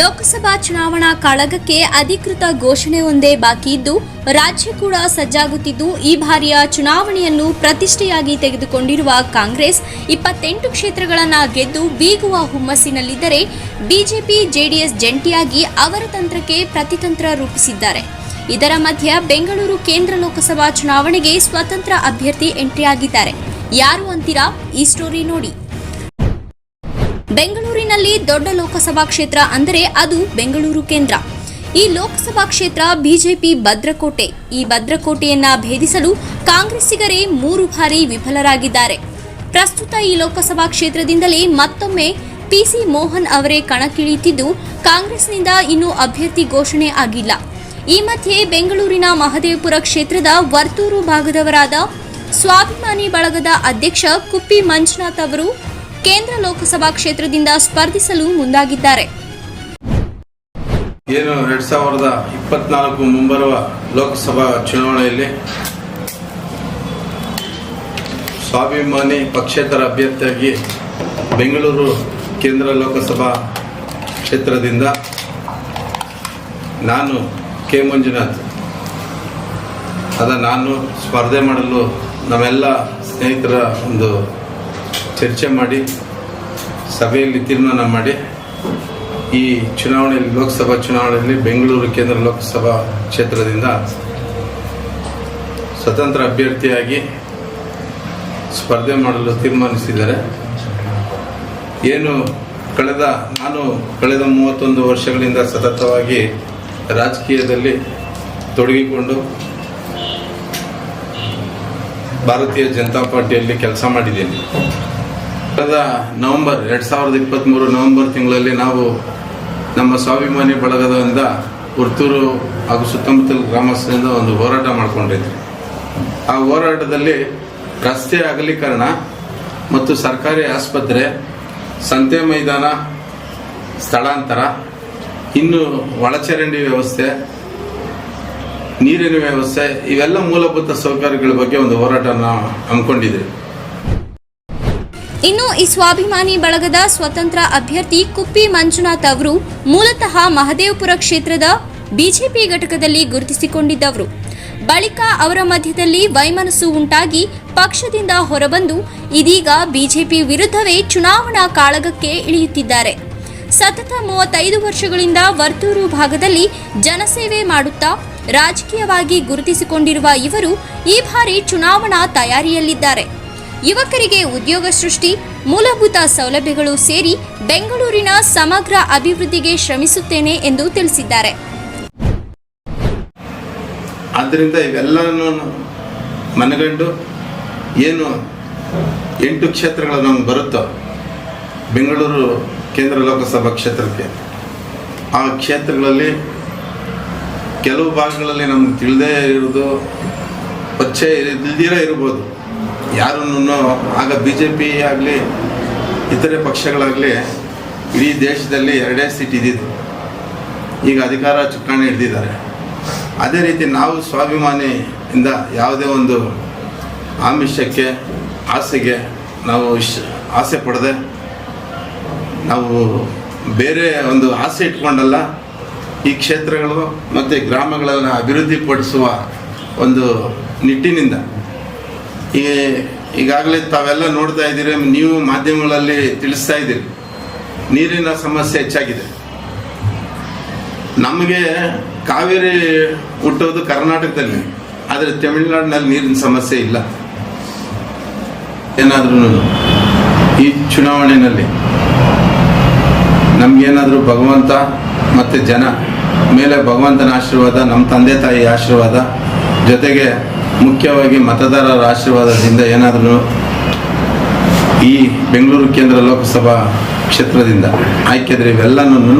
ಲೋಕಸಭಾ ಚುನಾವಣಾ ಕಾಳಗಕ್ಕೆ ಅಧಿಕೃತ ಘೋಷಣೆ ಒಂದೇ ಬಾಕಿ ಇದ್ದು, ರಾಜ್ಯ ಕೂಡ ಸಜ್ಜಾಗುತ್ತಿದ್ದು, ಈ ಬಾರಿಯ ಚುನಾವಣೆಯನ್ನು ಪ್ರತಿಷ್ಠೆಯಾಗಿ ತೆಗೆದುಕೊಂಡಿರುವ ಕಾಂಗ್ರೆಸ್ ಇಪ್ಪತ್ತೆಂಟು ಕ್ಷೇತ್ರಗಳನ್ನು ಗೆದ್ದು ಬೀಗುವ ಹುಮ್ಮಸ್ಸಿನಲ್ಲಿದ್ದರೆ, ಬಿಜೆಪಿ, ಜೆಡಿಎಸ್ ಜಂಟಿಯಾಗಿ ಅವರ ತಂತ್ರಕ್ಕೆ ಪ್ರತಿತಂತ್ರ ರೂಪಿಸಿದ್ದಾರೆ. ಇದರ ಮಧ್ಯ ಬೆಂಗಳೂರು ಕೇಂದ್ರ ಲೋಕಸಭಾ ಚುನಾವಣೆಗೆ ಸ್ವತಂತ್ರ ಅಭ್ಯರ್ಥಿ ಎಂಟ್ರಿಯಾಗಿದ್ದಾರೆ. ಯಾರು ಅಂತೀರಾ? ಈ ಸ್ಟೋರಿ ನೋಡಿ. ಬೆಂಗಳೂರಿನಲ್ಲಿ ದೊಡ್ಡ ಲೋಕಸಭಾ ಕ್ಷೇತ್ರ ಅಂದರೆ ಅದು ಬೆಂಗಳೂರು ಕೇಂದ್ರ. ಈ ಲೋಕಸಭಾ ಕ್ಷೇತ್ರ ಬಿಜೆಪಿ ಭದ್ರಕೋಟೆ. ಈ ಭದ್ರಕೋಟೆಯನ್ನ ಭೇದಿಸಲು ಕಾಂಗ್ರೆಸ್ಸಿಗರೇ ಮೂರು ಬಾರಿ ವಿಫಲರಾಗಿದ್ದಾರೆ. ಪ್ರಸ್ತುತ ಈ ಲೋಕಸಭಾ ಕ್ಷೇತ್ರದಿಂದಲೇ ಮತ್ತೊಮ್ಮೆ ಪಿಸಿ ಮೋಹನ್ ಅವರೇ ಕಣಕ್ಕಿಳಿಯುತ್ತಿದ್ದು, ಕಾಂಗ್ರೆಸ್ನಿಂದ ಇನ್ನೂ ಅಭ್ಯರ್ಥಿ ಘೋಷಣೆ ಆಗಿಲ್ಲ. ಈ ಮಧ್ಯೆ ಬೆಂಗಳೂರಿನ ಮಹದೇವಪುರ ಕ್ಷೇತ್ರದ ವರ್ತೂರು ಭಾಗದವರಾದ ಸ್ವಾಭಿಮಾನಿ ಬಳಗದ ಅಧ್ಯಕ್ಷ ಕುಪ್ಪಿ ಮಂಜುನಾಥ್ ಅವರು ಕೇಂದ್ರ ಲೋಕಸಭಾ ಕ್ಷೇತ್ರದಿಂದ ಸ್ಪರ್ಧಿಸಲು ಮುಂದಾಗಿದ್ದಾರೆ. ಏನು ಎರಡ್ ಸಾವಿರದ ಇಪ್ಪತ್ನಾಲ್ಕು ಮುಂಬರುವ ಲೋಕಸಭಾ ಚುನಾವಣೆಯಲ್ಲಿ ಸ್ವಾಭಿಮಾನಿ ಪಕ್ಷೇತರ ಅಭ್ಯರ್ಥಿಯಾಗಿ ಬೆಂಗಳೂರು ಕೇಂದ್ರ ಲೋಕಸಭಾ ಕ್ಷೇತ್ರದಿಂದ ನಾನು ಕೆ. ಮಂಜುನಾಥ್. ಅದ ನಾನು ಸ್ಪರ್ಧೆ ಮಾಡಲು ನಮ್ಮೆಲ್ಲ ಸ್ನೇಹಿತರ ಒಂದು ಚರ್ಚೆ ಮಾಡಿ, ಸಭೆಯಲ್ಲಿ ತೀರ್ಮಾನ ಮಾಡಿ, ಈ ಚುನಾವಣೆಯಲ್ಲಿ ಲೋಕಸಭಾ ಚುನಾವಣೆಯಲ್ಲಿ ಬೆಂಗಳೂರು ಕೇಂದ್ರ ಲೋಕಸಭಾ ಕ್ಷೇತ್ರದಿಂದ ಸ್ವತಂತ್ರ ಅಭ್ಯರ್ಥಿಯಾಗಿ ಸ್ಪರ್ಧೆ ಮಾಡಲು ತೀರ್ಮಾನಿಸಿದ್ದಾರೆ. ಏನು ಕಳೆದ, ನಾನು ಕಳೆದ ಮೂವತ್ತೊಂದು ವರ್ಷಗಳಿಂದ ಸತತವಾಗಿ ರಾಜಕೀಯದಲ್ಲಿ ತೊಡಗಿಕೊಂಡು ಭಾರತೀಯ ಜನತಾ ಪಾರ್ಟಿಯಲ್ಲಿ ಕೆಲಸ ಮಾಡಿದ್ದೇನೆ. ಕಳೆದ ನವೆಂಬರ್, ಎರಡ್ ಸಾವಿರದ ಇಪ್ಪತ್ತ್ಮೂರು ನವೆಂಬರ್ ತಿಂಗಳಲ್ಲಿ ನಾವು ನಮ್ಮ ಸ್ವಾಭಿಮಾನಿ ಬಳಗದಿಂದ ಹುರ್ತೂರು ಹಾಗೂ ಸುತ್ತಮುತ್ತಲ ಗ್ರಾಮಸ್ಥರಿಂದ ಒಂದು ಹೋರಾಟ ಮಾಡಿಕೊಂಡಿದ್ವಿ. ಆ ಹೋರಾಟದಲ್ಲಿ ರಸ್ತೆ ಅಗಲೀಕರಣ ಮತ್ತು ಸರ್ಕಾರಿ ಆಸ್ಪತ್ರೆ, ಸಂತೆ ಮೈದಾನ, ಸ್ಥಳಾಂತರ, ಇನ್ನು ಒಳಚರಂಡಿ ವ್ಯವಸ್ಥೆ, ನೀರಿನ ವ್ಯವಸ್ಥೆ, ಇವೆಲ್ಲ ಮೂಲಭೂತ ಸೌಕರ್ಯಗಳ ಬಗ್ಗೆ ಒಂದು ಹೋರಾಟನ ಹಮ್ಮಿಕೊಂಡಿದ್ವಿ. ಇನ್ನು ಈ ಸ್ವಾಭಿಮಾನಿ ಬಳಗದ ಸ್ವತಂತ್ರ ಅಭ್ಯರ್ಥಿ ಕುಪ್ಪಿ ಮಂಜುನಾಥ್ ಅವರು ಮೂಲತಃ ಮಹದೇವಪುರ ಕ್ಷೇತ್ರದ ಬಿಜೆಪಿ ಘಟಕದಲ್ಲಿ ಗುರುತಿಸಿಕೊಂಡಿದ್ದವರು. ಬಳಿಕ ಅವರ ಮಧ್ಯದಲ್ಲಿ ವೈಮನಸ್ಸು ಉಂಟಾಗಿ ಪಕ್ಷದಿಂದ ಹೊರಬಂದು ಇದೀಗ ಬಿಜೆಪಿ ವಿರುದ್ಧವೇ ಚುನಾವಣಾ ಕಾಳಗಕ್ಕೆ ಇಳಿಯುತ್ತಿದ್ದಾರೆ. ಸತತ ಮೂವತ್ತೈದು ವರ್ಷಗಳಿಂದ ವರ್ತೂರು ಭಾಗದಲ್ಲಿ ಜನಸೇವೆ ಮಾಡುತ್ತಾ ರಾಜಕೀಯವಾಗಿ ಗುರುತಿಸಿಕೊಂಡಿರುವ ಇವರು ಈ ಬಾರಿ ಚುನಾವಣಾ ತಯಾರಿಯಲ್ಲಿದ್ದಾರೆ. ಯುವಕರಿಗೆ ಉದ್ಯೋಗ ಸೃಷ್ಟಿ, ಮೂಲಭೂತ ಸೌಲಭ್ಯಗಳು ಸೇರಿ ಬೆಂಗಳೂರಿನ ಸಮಗ್ರ ಅಭಿವೃದ್ಧಿಗೆ ಶ್ರಮಿಸುತ್ತೇನೆ ಎಂದು ತಿಳಿಸಿದ್ದಾರೆ. ಆದ್ದರಿಂದ ಇವೆಲ್ಲವನ್ನು ಮನಗಂಡು ಏನು ಎಂಟು ಕ್ಷೇತ್ರಗಳು ನಮ್ಗೆ ಬರುತ್ತೋ, ಬೆಂಗಳೂರು ಕೇಂದ್ರ ಲೋಕಸಭಾ ಕ್ಷೇತ್ರಕ್ಕೆ, ಆ ಕ್ಷೇತ್ರಗಳಲ್ಲಿ ಕೆಲವು ಭಾಗಗಳಲ್ಲಿ ನಮ್ಗೆ ತಿಳಿದೇ ಇರೋದು ಪಚ್ಚೆ ಇಲ್ದಿರ ಇರ್ಬೋದು. ಯಾರನ್ನು ಆಗ ಬಿ ಜೆ ಪಿ ಆಗಲಿ, ಇತರೆ ಪಕ್ಷಗಳಾಗಲಿ, ಇಡೀ ದೇಶದಲ್ಲಿ ಎರಡೇ ಸೀಟ್ ಇದ್ದಿದ್ದು. ಈಗ ಅಧಿಕಾರ ಚುಕ್ಕಾಣಿ ಹಿಡಿದಿದ್ದಾರೆ. ಅದೇ ರೀತಿ ನಾವು ಸ್ವಾಭಿಮಾನಿಯಿಂದ ಯಾವುದೇ ಒಂದು ಆಮಿಷಕ್ಕೆ, ಆಸೆಗೆ ನಾವು ಆಸೆ ಪಡದೆ ನಾವು ಬೇರೆ ಒಂದು ಆಸೆ ಇಟ್ಕೊಂಡಲ್ಲ, ಈ ಕ್ಷೇತ್ರಗಳು ಮತ್ತು ಗ್ರಾಮಗಳನ್ನು ಅಭಿವೃದ್ಧಿಪಡಿಸುವ ಒಂದು ನಿಟ್ಟಿನಿಂದ ಈ ಈಗಾಗಲೇ ತಾವೆಲ್ಲ ನೋಡ್ತಾ ಇದ್ದೀರಿ, ನೀವು ಮಾಧ್ಯಮಗಳಲ್ಲಿ ತಿಳಿಸ್ತಾ ಇದ್ದೀರಿ. ನೀರಿನ ಸಮಸ್ಯೆ ಹೆಚ್ಚಾಗಿದೆ. ನಮಗೆ ಕಾವೇರಿ ಹುಟ್ಟೋದು ಕರ್ನಾಟಕದಲ್ಲಿ, ಆದರೆ ತಮಿಳುನಾಡಿನಲ್ಲಿ ನೀರಿನ ಸಮಸ್ಯೆ ಇಲ್ಲ. ಏನಾದ್ರೂ ಈ ಚುನಾವಣೆಯಲ್ಲಿ ನಮಗೇನಾದರೂ ಭಗವಂತ ಮತ್ತು ಜನ, ಮೇಲೆ ಭಗವಂತನ ಆಶೀರ್ವಾದ, ನಮ್ಮ ತಂದೆ ತಾಯಿ ಆಶೀರ್ವಾದ, ಜೊತೆಗೆ ಮುಖ್ಯವಾಗಿ ಮತದಾರರ ಆಶೀರ್ವಾದದಿಂದ ಏನಾದರೂ ಈ ಬೆಂಗಳೂರು ಕೇಂದ್ರ ಲೋಕಸಭಾ ಕ್ಷೇತ್ರದಿಂದ ಆಯ್ಕೆದ್ರೆ ಇವೆಲ್ಲನೂ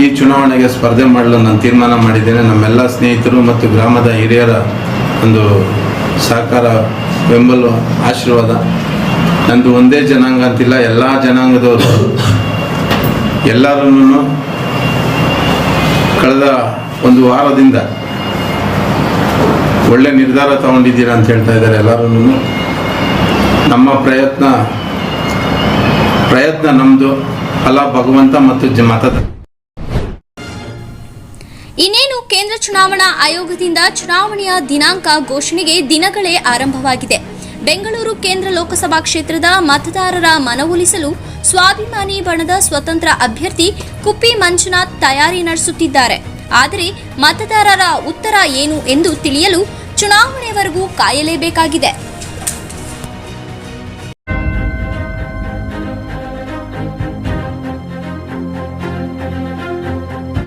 ಈ ಚುನಾವಣೆಗೆ ಸ್ಪರ್ಧೆ ಮಾಡಲು ನಾನು ತೀರ್ಮಾನ ಮಾಡಿದ್ದೇನೆ. ನಮ್ಮೆಲ್ಲ ಸ್ನೇಹಿತರು ಮತ್ತು ಗ್ರಾಮದ ಹಿರಿಯರ ಒಂದು ಸಹಕಾರ, ಬೆಂಬಲ, ಆಶೀರ್ವಾದ. ನಂದು ಒಂದೇ ಜನಾಂಗ ಅಂತಿಲ್ಲ, ಎಲ್ಲ ಜನಾಂಗದವರು. ಎಲ್ಲರೂ ಕಳೆದ ಒಂದು ವಾರದಿಂದ ಒಳ್ಳೆ ನಿರ್ಧಾರ ತಗೊಂಡಿದ್ದೀರಾ ಅಂತ ಹೇಳ್ತಾ ಇದ್ದಾರೆ ಎಲ್ಲರೂ ನಮ್ಮ ಪ್ರಯತ್ನ ಪ್ರಯತ್ನ ನಮ್ಮದು ಫಲ ಭಗವಂತ ಮತ್ತು ಮತದ ಇನ್ನೇನು, ಕೇಂದ್ರ ಚುನಾವಣಾ ಆಯೋಗದಿಂದ ಚುನಾವಣೆಯ ದಿನಾಂಕ ಘೋಷಣೆಗೆ ದಿನಗಳೇ ಆರಂಭವಾಗಿದೆ. ಬೆಂಗಳೂರು ಕೇಂದ್ರ ಲೋಕಸಭಾ ಕ್ಷೇತ್ರದ ಮತದಾರರ ಮನವೊಲಿಸಲು ಸ್ವಾಭಿಮಾನಿ ಬಣದ ಸ್ವತಂತ್ರ ಅಭ್ಯರ್ಥಿ ಕುಪ್ಪಿ ಮಂಜುನಾಥ್ ತಯಾರಿ ನಡೆಸುತ್ತಿದ್ದಾರೆ. ಆದರೆ ಮತದಾರರ ಉತ್ತರ ಏನು ಎಂದು ತಿಳಿಯಲು ಚುನಾವಣೆವರೆಗೂ ಕಾಯಲೇಬೇಕಾಗಿದೆ.